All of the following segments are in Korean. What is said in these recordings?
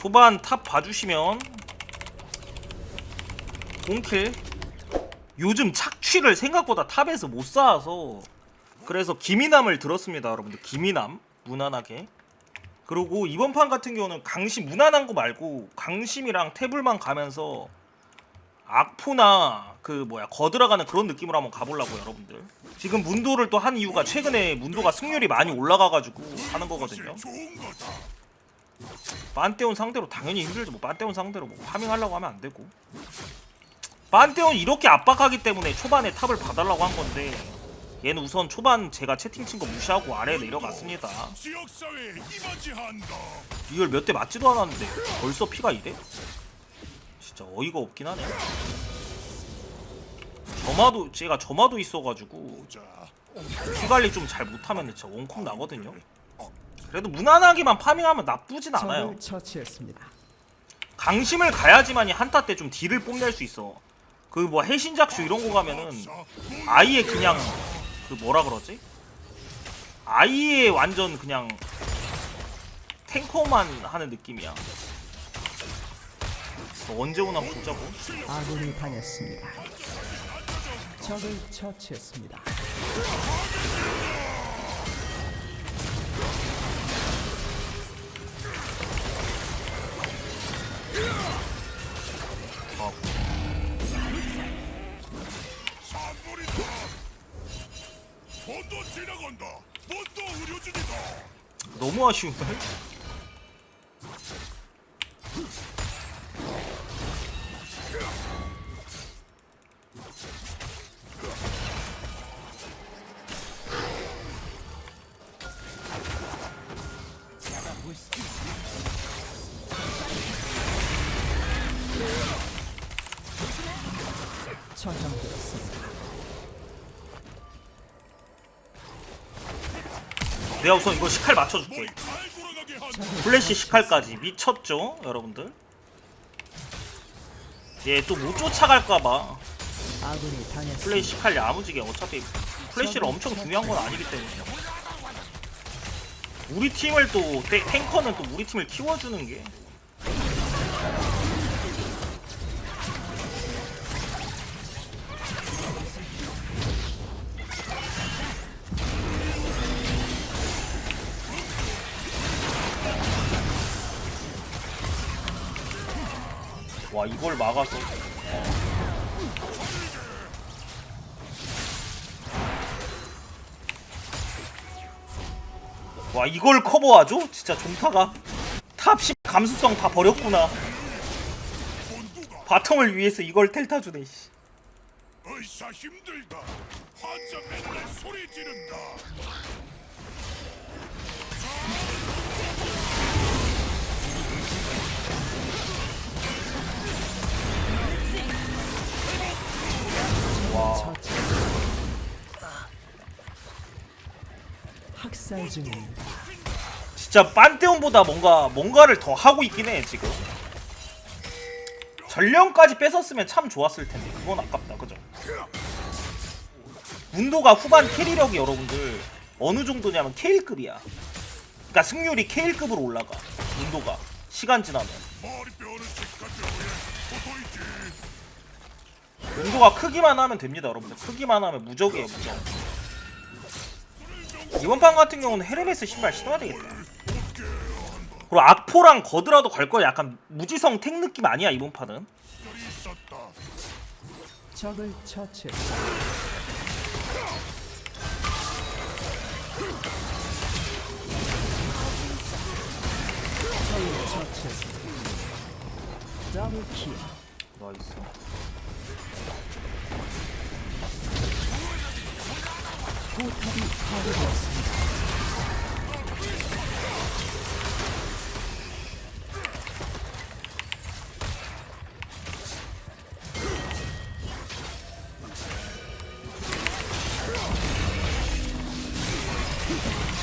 초반 탑 봐주시면 공킬 요즘 착취를 생각보다 탑에서 못 쌓아서 그래서 기미남을 들었습니다 여러분들. 기미남 무난하게. 그리고 이번 판 같은 경우는 강심 무난한 거 말고 강심이랑 태블만 가면서 악포나 그 뭐야 거들어가는 그런 느낌으로 한번 가보려고 요 여러분들. 지금 문도를 또 한 이유가 최근에 문도가 승률이 많이 올라가가지고 하는 거거든요 판테온 상대로 당연히 힘들죠. 뭐 판테온 상대로 뭐 파밍하려고 하면 안 되고. 판테온 이렇게 압박하기 때문에 초반에 탑을 봐달라고 한 건데 얘는 우선 초반 제가 채팅 친 거 무시하고 아래에 내려갔습니다. 이걸 몇 대 맞지도 않았는데 벌써 피가 이래? 진짜 어이가 없긴 하네. 점화도 제가 점화도 있어가지고 자, 피 관리 좀 잘 못하면 진짜 원컵 나거든요. 그래도 무난하게만 파밍하면 나쁘진 않아요. 처치했습니다. 강심을 가야지만이 한타 때 좀 딜을 뽐낼 수 있어. 그 뭐 해신작쇼 이런 거 가면은 아예 그냥 그 뭐라 그러지? 아예 완전 그냥 탱커만 하는 느낌이야. 너 언제 오나 보자고. 아군이 당했습니다. 적을 처치했습니다. 너무 아쉬운데? 처형되 내가 우선 이거 시칼 맞춰줄게. 플래시 시칼까지 미쳤죠, 여러분들? 얘 또 못 쫓아갈까봐. 플래시 시칼 야무지게 어차피 플래시를 엄청 중요한 건 아니기 때문에 우리 팀을 또 탱- 탱커는 또 우리 팀을 키워주는 게 와 이걸 막아서 와 이걸 커버하죠? 진짜 종타가 탑 10 감수성 다 버렸구나 바텀을 위해서 이걸 텔타 주네 씨. 의사 힘들다. 환자 맨날 소리 지른다. 와. 학살 중입니다. 진짜 빤테온보다 뭔가 뭔가를 더 하고 있긴 해 지금 전령까지 뺏었으면 참 좋았을 텐데 그건 아깝다 그죠 문도가 후반 캐리력이 여러분들 어느 정도냐면 K급이야 그러니까 승률이 K급으로 올라가 문도가 시간 지나면 문도가 크기만 하면 됩니다 여러분들 크기만 하면 무적이에요 무적 이번 판 같은 경우는 헤르메스 신발 신어야 되겠다 그리고 악포랑 거드라도 갈 거야 약간 무지성 탱 느낌 아니야 이번 판은. 적을. 더블 킬. 나이스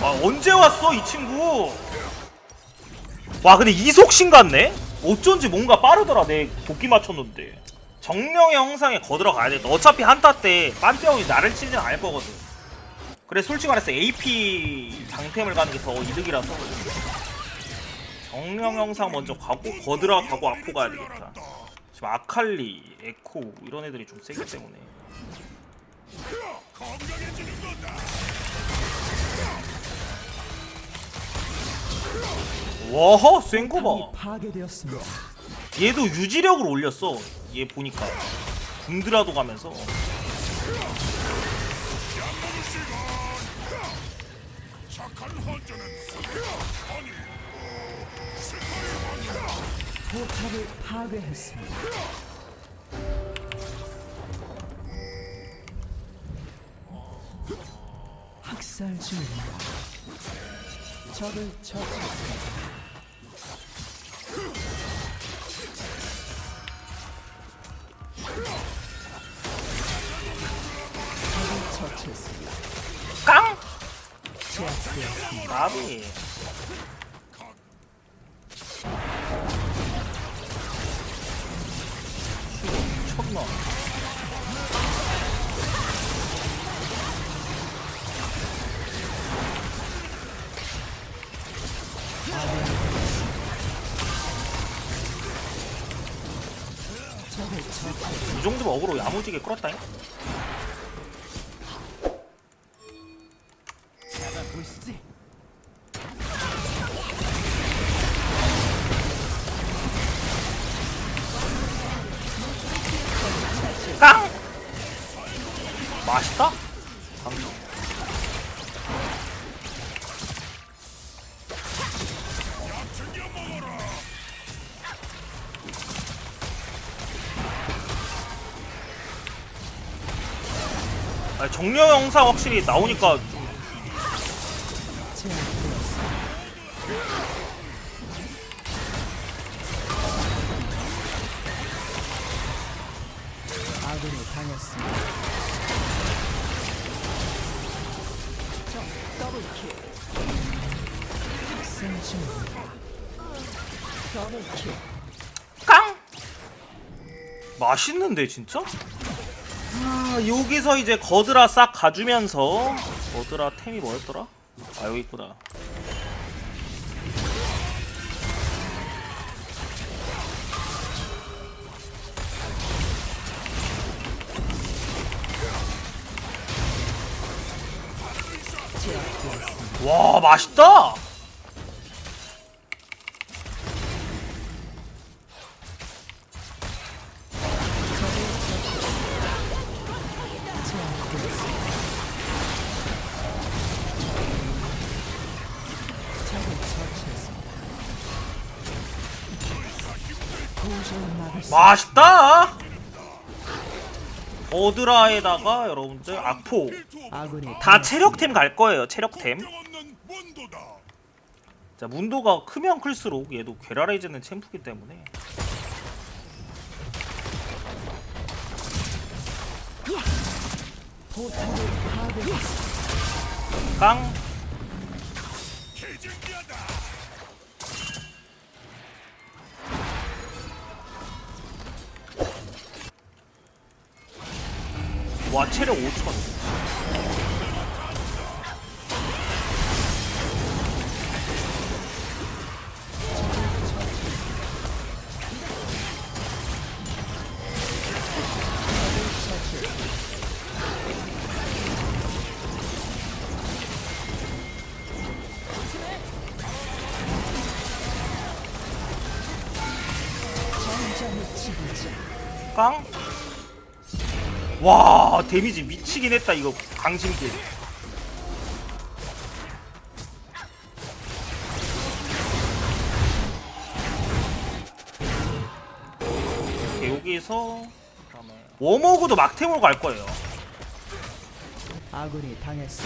아 언제 왔어 이 친구? 와 근데 이속신 같네? 어쩐지 뭔가 빠르더라 내 도끼 맞췄는데. 정령의 형상에 거들어 가야 돼. 어차피 한타 때 빤테온이 나를 치진 않을 거거든 그래 솔직히 말해서 AP 장템을 가는 게 더 이득이라서. 정령 영상 먼저 가고 거드라 가고 아포 가야 되겠다. 지금 아칼리, 에코 이런 애들이 좀 세기 때문에. 와허 센거 봐. 얘도 유지력을 올렸어. 얘 보니까. 군드라도 가면서 포탑을 파괴했습니다. 학살 중입니다. 적을 처치했습니다. 제압되었습니다. 나비 미쳤나. 이 정도면 어그로 야무지게 끌었다잉 보시지. 깡! 맛있다? 방금. 정령 영상 확실히 나오니까 더블킬. 중입니다. 더블킬. 깡! 맛있는데 진짜? 아 여기서 이제 거드라 싹 가주면서 거드라 템이 뭐였더라? 아 여기 있구나 맛있다! 맛있다! 거드라에다가 여러분들 악포 다 체력템 갈 거예요 체력템 문도다. 자 문도가 크면 클수록 얘도 괴랄해지는 챔프기 때문에 포탑을 파괴했습니다. 깡 개진기하다. 와 체력 5천 와 데미지 미치긴 했다 이거 강심길 오케이, 여기서 워머그도 막템으로 갈 거예요. 아군이 당했습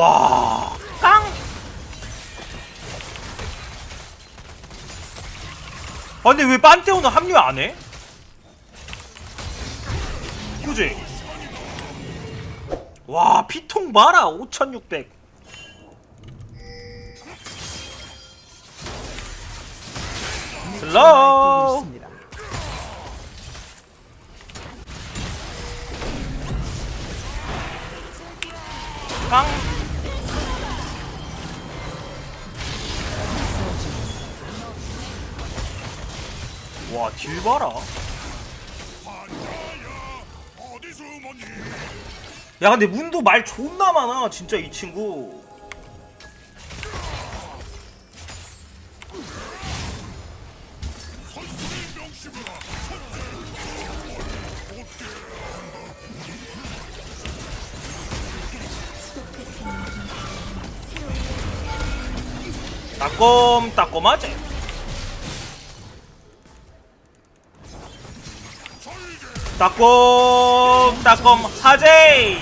와 깡! 아 근데 왜 판테온은 합류 안 해? 그지? 와 피통 봐라 5600 헬로 있습니다. 깡 와, 딜 봐라. 야, 근데 문도 말 존나 많아, 진짜 이 친구. 따꼼, 따꼼하지? 따꼼, 따꼼!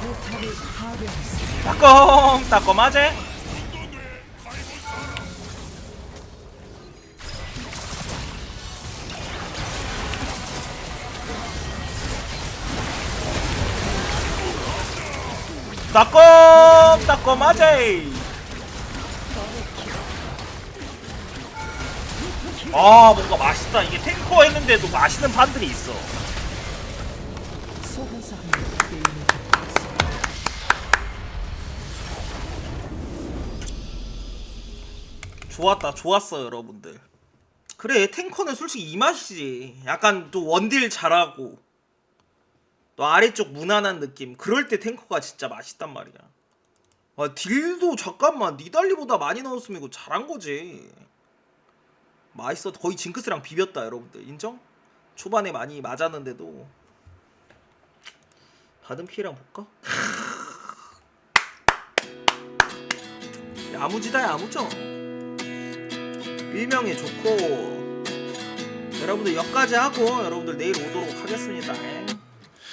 포탑이 파괴했습니다. 따꼼, 따꼼하지? 따꼼, 따꼼하지? 아, 뭔가 맛있다. 이게 탱커 했는데도 맛있는 판들이 있어. 좋았다 좋았어 여러분들 그래 탱커는 솔직히 이 맛이지 약간 또 원딜 잘하고 또 아래쪽 무난한 느낌. 그럴 때 탱커가 진짜 맛있단 말이야. 아 딜도 잠깐만 니달리보다 많이 넣었으면 이거 잘한 거지. 맛있어 거의 징크스랑 비볐다 여러분들. 인정? 초반에 많이 맞았는데도. 받은 피해랑 볼까? 야무지다 야무져. 일명이 좋고. 여러분들 여기까지 하고 여러분들 내일 오도록 하겠습니다.